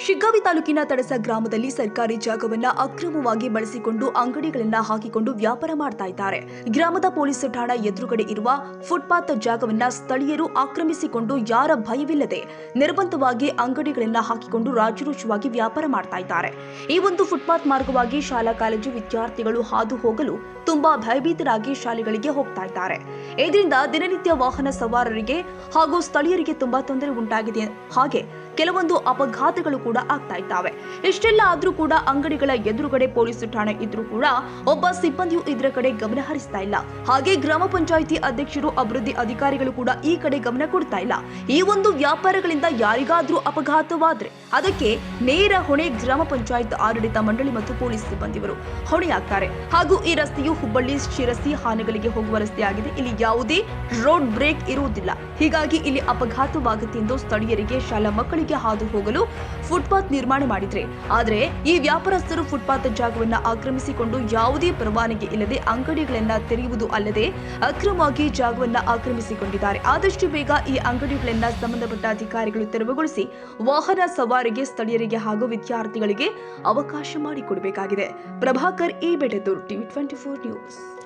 ಶಿಗ್ಗಾವಿ ತಾಲೂಕಿನ ತಡಸ ಗ್ರಾಮದಲ್ಲಿ ಸರ್ಕಾರಿ ಜಾಗವನ್ನ ಅಕ್ರಮವಾಗಿ ಬಳಸಿಕೊಂಡು ಅಂಗಡಿಗಳನ್ನ ಹಾಕಿಕೊಂಡು ವ್ಯಾಪಾರ ಮಾಡ್ತಾ ಇದ್ದಾರೆ. ಗ್ರಾಮದ ಪೊಲೀಸ್ ಠಾಣಾ ಎದುರುಗಡೆ ಇರುವ ಫುಟ್ಪಾತ್ ಜಾಗವನ್ನ ಸ್ಥಳೀಯರು ಆಕ್ರಮಿಸಿಕೊಂಡು ಯಾರ ಭಯವಿಲ್ಲದೆ ನಿರ್ಬಂಧವಾಗಿ ಅಂಗಡಿಗಳನ್ನ ಹಾಕಿಕೊಂಡು ರಾಜರೋಷವಾಗಿ ವ್ಯಾಪಾರ ಮಾಡ್ತಾ ಇದ್ದಾರೆ. ಈ ಒಂದು ಫುಟ್ಪಾತ್ ಮಾರ್ಗವಾಗಿ ಶಾಲಾ, ಕಾಲೇಜು ವಿದ್ಯಾರ್ಥಿಗಳು ಹಾದು ಹೋಗಲು ತುಂಬಾ ಭಯಭೀತರಾಗಿ ಶಾಲೆಗಳಿಗೆ ಹೋಗ್ತಾ ಇದ್ದಾರೆ. ಇದರಿಂದ ದಿನನಿತ್ಯ ವಾಹನ ಸವಾರರಿಗೆ ಹಾಗೂ ಸ್ಥಳೀಯರಿಗೆ ತುಂಬಾ ತೊಂದರೆ ಉಂಟಾಗಿದೆ. ಹಾಗೆ ಕೆಲವೊಂದು ಅಪಘಾತಗಳು ಕೂಡ ಆಗ್ತಾ ಇದ್ದಾವೆ. ಇಷ್ಟೆಲ್ಲ ಆದ್ರೂ ಕೂಡ ಅಂಗಡಿಗಳ ಎದುರುಗಡೆ ಪೊಲೀಸ್ ಠಾಣೆ ಇದ್ರೂ ಕೂಡ ಒಬ್ಬ ಸಿಬ್ಬಂದಿಯು ಇದರ ಕಡೆ ಗಮನ ಹರಿಸ್ತಾ ಇಲ್ಲ. ಹಾಗೆ ಗ್ರಾಮ ಪಂಚಾಯಿತಿ ಅಧ್ಯಕ್ಷರು, ಅಭಿವೃದ್ಧಿ ಅಧಿಕಾರಿಗಳು ಕೂಡ ಈ ಕಡೆ ಗಮನ ಕೊಡ್ತಾ ಇಲ್ಲ. ಈ ಒಂದು ವ್ಯಾಪಾರಗಳಿಂದ ಯಾರಿಗಾದ್ರೂ ಅಪಘಾತವಾದ್ರೆ ಅದಕ್ಕೆ ನೇರ ಹೊಣೆ ಗ್ರಾಮ ಪಂಚಾಯತ್ ಆಡಳಿತ ಮಂಡಳಿ ಮತ್ತು ಪೊಲೀಸ್ ಸಿಬ್ಬಂದಿಯವರು ಹೊಣೆಯಾಗ್ತಾರೆ. ಹಾಗೂ ಈ ರಸ್ತೆಯು ಹುಬ್ಬಳ್ಳಿ, ಶಿರಸಿ ಹಾನಗಳಿಗೆ ಹೋಗುವ ರಸ್ತೆಯಾಗಿದೆ ಇಲ್ಲಿ ಯಾವುದೇ ರೋಡ್ ಬ್ರೇಕ್ ಇರುವುದಿಲ್ಲ. ಹೀಗಾಗಿ ಇಲ್ಲಿ ಅಪಘಾತವಾಗುತ್ತೆ ಎಂದು ಸ್ಥಳೀಯರಿಗೆ ಶಾಲಾ ಮಕ್ಕಳಿಗೆ ಹಾದು ಹೋಗಲು ಫುಟ್ಪಾತ್ ನಿರ್ಮಾಣ ಮಾಡಿದ್ರೆ. ಆದರೆ ಈ ವ್ಯಾಪಾರಸ್ಥರು ಫುಟ್ಪಾತ್ ಜಾಗವನ್ನು ಆಕ್ರಮಿಸಿಕೊಂಡು ಯಾವುದೇ ಪರವಾನಗಿ ಇಲ್ಲದೆ ಅಂಗಡಿಗಳನ್ನ ತೆರೆಯುವುದು ಅಲ್ಲದೆ ಅಕ್ರಮವಾಗಿ ಜಾಗವನ್ನ ಆಕ್ರಮಿಸಿಕೊಂಡಿದ್ದಾರೆ. ಆದಷ್ಟು ಬೇಗ ಈ ಅಂಗಡಿಗಳನ್ನ ಸಂಬಂಧಪಟ್ಟ ಅಧಿಕಾರಿಗಳು ತೆರವುಗೊಳಿಸಿ ವಾಹನ ಸವಾರಿಗೆ, ಸ್ಥಳೀಯರಿಗೆ ಹಾಗೂ ವಿದ್ಯಾರ್ಥಿಗಳಿಗೆ ಅವಕಾಶ ಮಾಡಿಕೊಡಬೇಕಾಗಿದೆ. ಪ್ರಭಾಕರ್, ಈ Betadur TV twenty four news.